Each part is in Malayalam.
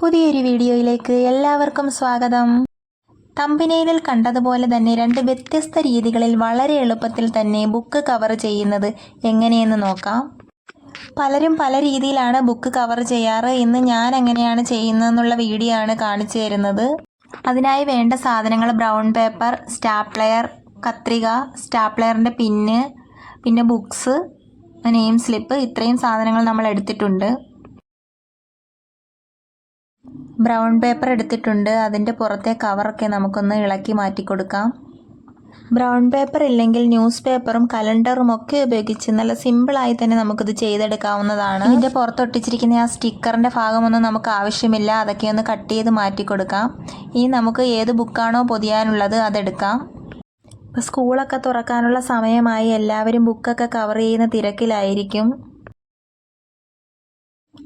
പുതിയൊരു വീഡിയോയിലേക്ക് എല്ലാവർക്കും സ്വാഗതം. തമ്പിനയിലിൽ കണ്ടതുപോലെ തന്നെ രണ്ട് വ്യത്യസ്ത രീതികളിൽ വളരെ എളുപ്പത്തിൽ തന്നെ ബുക്ക് കവർ ചെയ്യുന്നത് എങ്ങനെയെന്ന് നോക്കാം. പലരും പല രീതിയിലാണ് ബുക്ക് കവർ ചെയ്യാറ് ഇന്ന് ഞാൻ എങ്ങനെയാണ് ചെയ്യുന്നതെന്നുള്ള വീഡിയോ ആണ് കാണിച്ചു തരുന്നത്. അതിനായി വേണ്ട സാധനങ്ങൾ ബ്രൗൺ പേപ്പർ സ്റ്റാപ്ലെയർ കത്രിക സ്റ്റാപ്ലെയറിന്റെ പിന്ന് പിന്നെ ബുക്സ് നെയിം സ്ലിപ്പ് ഇത്രയും സാധനങ്ങൾ നമ്മൾ എടുത്തിട്ടുണ്ട്. ബ്രൗൺ പേപ്പർ എടുത്തിട്ടുണ്ട്. അതിന്റെ പുറത്തെ കവറൊക്കെ നമുക്കൊന്ന് ഇളക്കി മാറ്റി കൊടുക്കാം. ബ്രൗൺ പേപ്പർ ഇല്ലെങ്കിൽ ന്യൂസ് പേപ്പറും കലണ്ടറും ഒക്കെ ഉപയോഗിച്ച് നല്ല സിമ്പിളായി തന്നെ നമുക്കിത് ചെയ്തെടുക്കാവുന്നതാണ്. ഇതിന്റെ പുറത്തൊട്ടിച്ചിരിക്കുന്ന ആ സ്റ്റിക്കറിന്റെ ഭാഗമൊന്നും നമുക്ക് ആവശ്യമില്ല. അതൊക്കെ ഒന്ന് കട്ട് ചെയ്ത് മാറ്റി കൊടുക്കാം. ഇനി നമുക്ക് ഏത് ബുക്കാണോ പൊതിയാനുള്ളത് അതെടുക്കാം. ഇപ്പോൾ സ്കൂളൊക്കെ തുറക്കാനുള്ള സമയമായി. എല്ലാവരും ബുക്കൊക്കെ കവർ ചെയ്യുന്ന തിരക്കിലായിരിക്കും.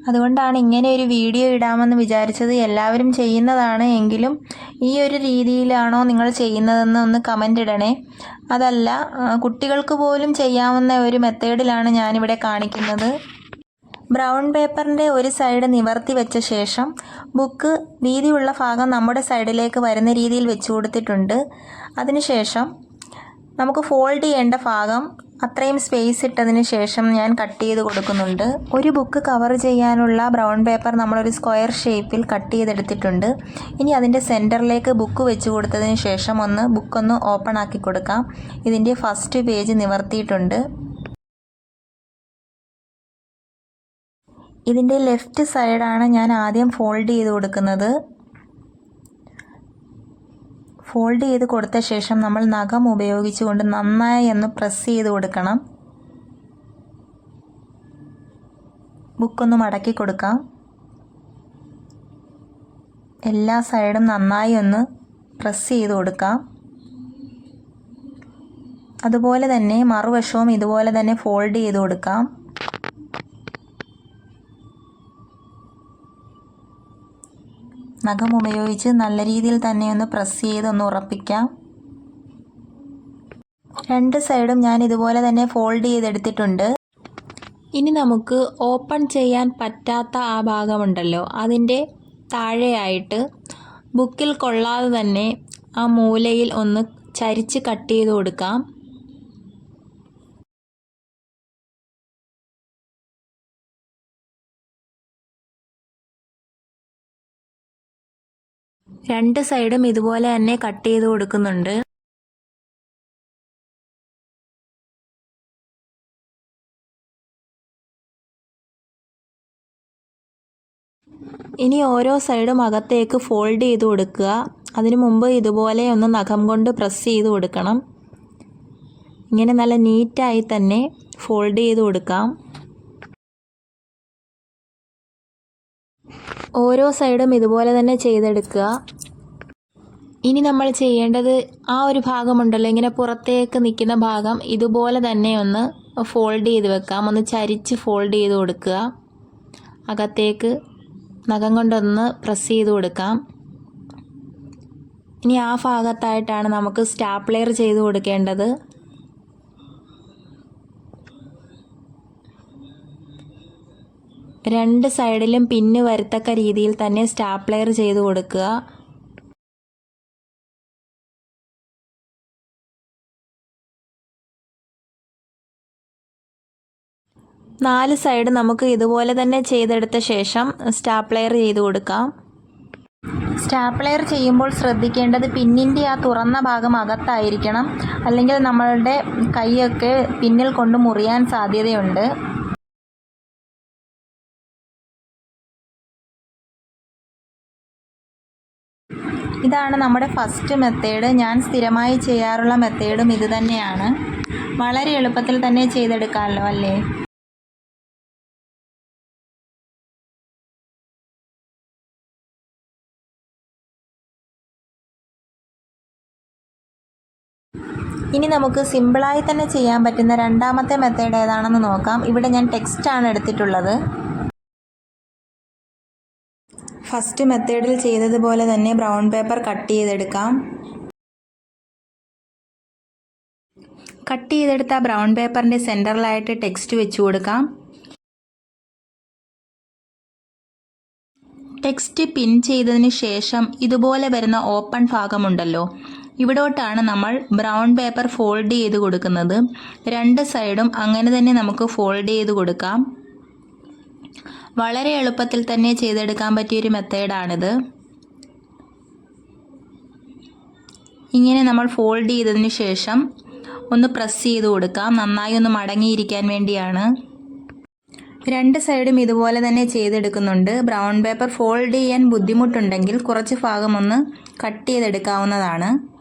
അതുകൊണ്ടാണ് ഇങ്ങനെ ഒരു വീഡിയോ ഇടാമെന്ന് വിചാരിച്ചത്. എല്ലാവരും ചെയ്യുന്നതാണ് എങ്കിലും ഈ ഒരു രീതിയിലാണോ നിങ്ങൾ ചെയ്യുന്നതെന്ന് ഒന്ന് കമന്റ് ഇടണേ. അതല്ല കുട്ടികൾക്ക് പോലും ചെയ്യാവുന്ന ഒരു മെത്തേഡിലാണ് ഞാനിവിടെ കാണിക്കുന്നത്. ബ്രൗൺ പേപ്പറിന്റെ ഒരു സൈഡ് നിവർത്തി വെച്ച ശേഷം ബുക്ക് വീതിയുള്ള ഭാഗം നമ്മുടെ സൈഡിലേക്ക് വരുന്ന രീതിയിൽ വെച്ച് കൊടുത്തിട്ടുണ്ട്. അതിനുശേഷം നമുക്ക് ഫോൾഡ് ചെയ്യേണ്ട ഭാഗം അത്രയും സ്പേസ് ഇട്ടതിന് ശേഷം ഞാൻ കട്ട് ചെയ്ത് കൊടുക്കുന്നുണ്ട്. ഒരു ബുക്ക് കവർ ചെയ്യാനുള്ള ബ്രൗൺ പേപ്പർ നമ്മളൊരു സ്ക്വയർ ഷേപ്പിൽ കട്ട് ചെയ്തെടുത്തിട്ടുണ്ട്. ഇനി അതിന്റെ സെന്ററിലേക്ക് ബുക്ക് വെച്ച് കൊടുത്തതിന് ശേഷം ഒന്ന് ബുക്കൊന്ന് ഓപ്പൺ ആക്കി കൊടുക്കാം. ഇതിന്റെ ഫസ്റ്റ് പേജ് നിവർത്തിയിട്ടുണ്ട്. ഇതിന്റെ ലെഫ്റ്റ് സൈഡാണ് ഞാൻ ആദ്യം ഫോൾഡ് ചെയ്ത് കൊടുക്കുന്നത്. ഫോൾഡ് ചെയ്ത് കൊടുത്ത ശേഷം നമ്മൾ നഖം ഉപയോഗിച്ചുകൊണ്ട് നന്നായി ഒന്ന് പ്രസ് ചെയ്ത് കൊടുക്കണം. ബുക്കൊന്ന് മടക്കി കൊടുക്കാം. എല്ലാ സൈഡും നന്നായി ഒന്ന് പ്രസ് ചെയ്ത് കൊടുക്കാം. അതുപോലെ തന്നെ മറുവശവും ഇതുപോലെ തന്നെ ഫോൾഡ് ചെയ്ത് കൊടുക്കാം. നഖം ഉപയോഗിച്ച് നല്ല രീതിയിൽ തന്നെ ഒന്ന് പ്രസ് ചെയ്ത് ഒന്ന് ഉറപ്പിക്കാം. രണ്ട് സൈഡും ഞാൻ ഇതുപോലെ തന്നെ ഫോൾഡ് ചെയ്തെടുത്തിട്ടുണ്ട്. ഇനി നമുക്ക് ഓപ്പൺ ചെയ്യാൻ പറ്റാത്ത ആ ഭാഗമുണ്ടല്ലോ അതിന്റെ താഴെയായിട്ട് ബുക്കിൽ കൊള്ളാതെ തന്നെ ആ മൂലയിൽ ഒന്ന് ചരിച്ച് കട്ട് ചെയ്ത് കൊടുക്കാം. രണ്ട് സൈഡും ഇതുപോലെ തന്നെ കട്ട് ചെയ്ത് കൊടുക്കുന്നുണ്ട്. ഇനി ഓരോ സൈഡും അകത്തേക്ക് ഫോൾഡ് ചെയ്ത് കൊടുക്കുക. അതിനു മുമ്പ് ഇതുപോലെ ഒന്ന് നഖം കൊണ്ട് പ്രസ് ചെയ്ത് കൊടുക്കണം. ഇങ്ങനെ നല്ല നീറ്റായി തന്നെ ഫോൾഡ് ചെയ്ത് കൊടുക്കാം. ഓരോ സൈഡും ഇതുപോലെ തന്നെ ചെയ്തെടുക്കുക. ഇനി നമ്മൾ ചെയ്യേണ്ടത് ആ ഒരു ഭാഗമുണ്ടല്ലോ. ഇങ്ങനെ പുറത്തേക്ക് നിൽക്കുന്ന ഭാഗം ഇതുപോലെ തന്നെ ഒന്ന് ഫോൾഡ് ചെയ്ത് വെക്കാം. ഒന്ന് ചരിച്ച് ഫോൾഡ് ചെയ്ത് കൊടുക്കുക. അകത്തേക്ക് നഖം കൊണ്ടൊന്ന് പ്രസ് ചെയ്ത് കൊടുക്കാം. ഇനി ആ ഭാഗത്തായിട്ടാണ് നമുക്ക് സ്റ്റാപ്ലെയർ ചെയ്ത് കൊടുക്കേണ്ടത്. രണ്ട് സൈഡിലും പിന്ന് വരത്തക്ക രീതിയിൽ തന്നെ സ്റ്റാപ്ലെയർ ചെയ്ത് കൊടുക്കുക. നാല് സൈഡ് നമുക്ക് ഇതുപോലെ തന്നെ ചെയ്തെടുത്ത ശേഷം സ്റ്റാപ്ലെയർ ചെയ്ത് കൊടുക്കാം. സ്റ്റാപ്ലെയർ ചെയ്യുമ്പോൾ ശ്രദ്ധിക്കേണ്ടത് പിന്നിന്റെ ആ തുറന്ന ഭാഗം അകത്തായിരിക്കണം. അല്ലെങ്കിൽ നമ്മളുടെ കൈയൊക്കെ പിന്നിൽ കൊണ്ട് മുറിയാൻ സാധ്യതയുണ്ട്. ഇതാണ് നമ്മുടെ ഫസ്റ്റ് മെത്തേഡ് ഞാൻ സ്ഥിരമായി ചെയ്യാറുള്ള മെത്തേഡും ഇത് തന്നെയാണ്. വളരെ എളുപ്പത്തിൽ തന്നെ ചെയ്തെടുക്കാമല്ലോ അല്ലേ? ഇനി നമുക്ക് സിമ്പിളായി തന്നെ ചെയ്യാൻ പറ്റുന്ന രണ്ടാമത്തെ മെത്തേഡ് ഏതാണെന്ന് നോക്കാം. ഇവിടെ ഞാൻ ടെക്സ്റ്റാണ് എടുത്തിട്ടുള്ളത്. ഫസ്റ്റ് മെത്തേഡിൽ ചെയ്തതുപോലെ തന്നെ ബ്രൗൺ പേപ്പർ കട്ട് ചെയ്തെടുക്കാം. കട്ട് ചെയ്തെടുത്ത ബ്രൗൺ പേപ്പറിന്റെ സെന്ററിലായിട്ട് ടെക്സ്റ്റ് വെച്ച് കൊടുക്കാം. ടെക്സ്റ്റ് പിൻ ചെയ്തതിന് ശേഷം ഇതുപോലെ വരുന്ന ഓപ്പൺ ഭാഗമുണ്ടല്ലോ. ഇവിടോട്ടാണ് നമ്മൾ ബ്രൗൺ പേപ്പർ ഫോൾഡ് ചെയ്ത് കൊടുക്കുന്നത്. രണ്ട് സൈഡും അങ്ങനെ തന്നെ നമുക്ക് ഫോൾഡ് ചെയ്ത് കൊടുക്കാം. വളരെ എളുപ്പത്തിൽ തന്നെ ചെയ്തെടുക്കാൻ പറ്റിയൊരു മെത്തേഡാണിത്. ഇങ്ങനെ നമ്മൾ ഫോൾഡ് ചെയ്തതിന് ശേഷം ഒന്ന് പ്രസ് ചെയ്ത് കൊടുക്കാം. നന്നായി ഒന്ന് മടങ്ങിയിരിക്കാൻ വേണ്ടിയാണ്. രണ്ട് സൈഡും ഇതുപോലെ തന്നെ ചെയ്തെടുക്കുന്നുണ്ട്. ബ്രൗൺ പേപ്പർ ഫോൾഡ് ചെയ്യാൻ ബുദ്ധിമുട്ടുണ്ടെങ്കിൽ കുറച്ച് ഭാഗം ഒന്ന് കട്ട് ചെയ്തെടുക്കാവുന്നതാണ്.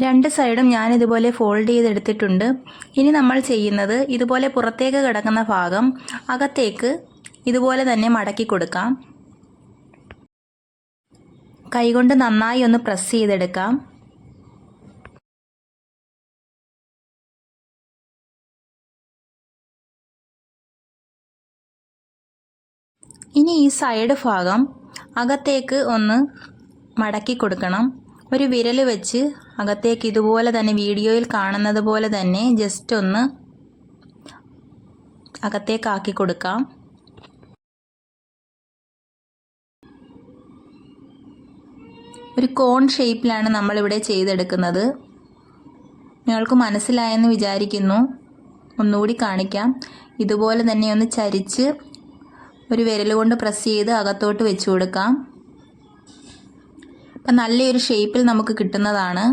രണ്ട് സൈഡും ഞാൻ ഇതുപോലെ ഫോൾഡ് ചെയ്തെടുത്തിട്ടുണ്ട്. ഇനി നമ്മൾ ചെയ്യുന്നത് ഇതുപോലെ പുറത്തേക്ക് കിടക്കുന്ന ഭാഗം അകത്തേക്ക് ഇതുപോലെ തന്നെ മടക്കി കൊടുക്കാം. കൈകൊണ്ട് നന്നായി ഒന്ന് പ്രസ് ചെയ്തെടുക്കാം. ഇനി ഈ സൈഡ് ഭാഗം അകത്തേക്ക് ഒന്ന് മടക്കി കൊടുക്കണം. ഒരു വിരൽ വെച്ച് അകത്തേക്ക് ഇതുപോലെ തന്നെ വീഡിയോയിൽ കാണുന്നത് പോലെ തന്നെ ജസ്റ്റ് ഒന്ന് അകത്തേക്കാക്കി കൊടുക്കാം. ഒരു കോൺ ഷേപ്പിലാണ് നമ്മളിവിടെ ചെയ്തെടുക്കുന്നത്. നിങ്ങൾക്ക് മനസ്സിലായെന്ന് വിചാരിക്കുന്നു. ഒന്നുകൂടി കാണിക്കാം. ഇതുപോലെ തന്നെ ഒന്ന് ചരിച്ച് ഒരു വിരൽ കൊണ്ട് പ്രസ് ചെയ്ത് അകത്തോട്ട് വെച്ചു കൊടുക്കാം. അപ്പം നല്ലൊരു ഷേപ്പിൽ നമുക്ക് കിട്ടുന്നതാണ്.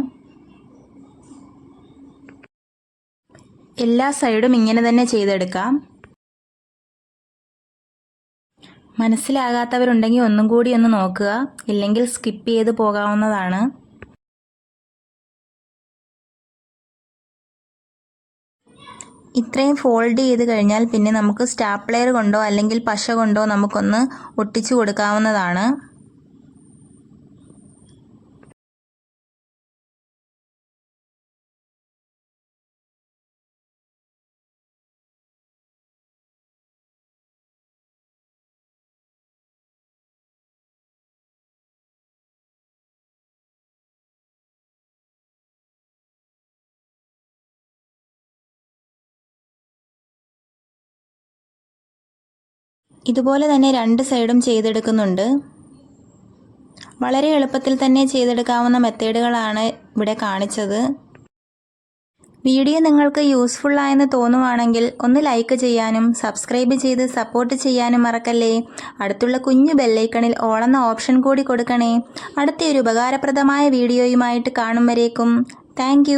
എല്ലാ സൈഡും ഇങ്ങനെ തന്നെ ചെയ്തെടുക്കാം. മനസ്സിലാകാത്തവരുണ്ടെങ്കിൽ ഒന്നും കൂടി ഒന്ന് നോക്കുക. ഇല്ലെങ്കിൽ സ്കിപ്പ് ചെയ്ത് പോകാവുന്നതാണ്. ഇത്രയും ഫോൾഡ് ചെയ്ത് കഴിഞ്ഞാൽ പിന്നെ നമുക്ക് സ്റ്റാപ്ലെയർ കൊണ്ടോ അല്ലെങ്കിൽ പശ കൊണ്ടോ നമുക്കൊന്ന് ഒട്ടിച്ചു കൊടുക്കാവുന്നതാണ്. ഇതുപോലെ തന്നെ രണ്ട് സൈഡും ചെയ്തെടുക്കുന്നുണ്ട്. വളരെ എളുപ്പത്തിൽ തന്നെ ചെയ്തെടുക്കാവുന്ന മെത്തേഡുകളാണ് ഇവിടെ കാണിച്ചത്. വീഡിയോ നിങ്ങൾക്ക് യൂസ്ഫുള്ളായെന്ന് തോന്നുവാണെങ്കിൽ ഒന്ന് ലൈക്ക് ചെയ്യാനും സബ്സ്ക്രൈബ് ചെയ്ത് സപ്പോർട്ട് ചെയ്യാനും മറക്കല്ലേ. അടുത്തുള്ള കുഞ്ഞു ബെല്ലൈക്കണിൽ ഓളെന്ന ഓപ്ഷൻ കൂടി കൊടുക്കണേ. അടുത്ത ഒരു ഉപകാരപ്രദമായ വീഡിയോയുമായിട്ട് കാണും വരേക്കും. താങ്ക്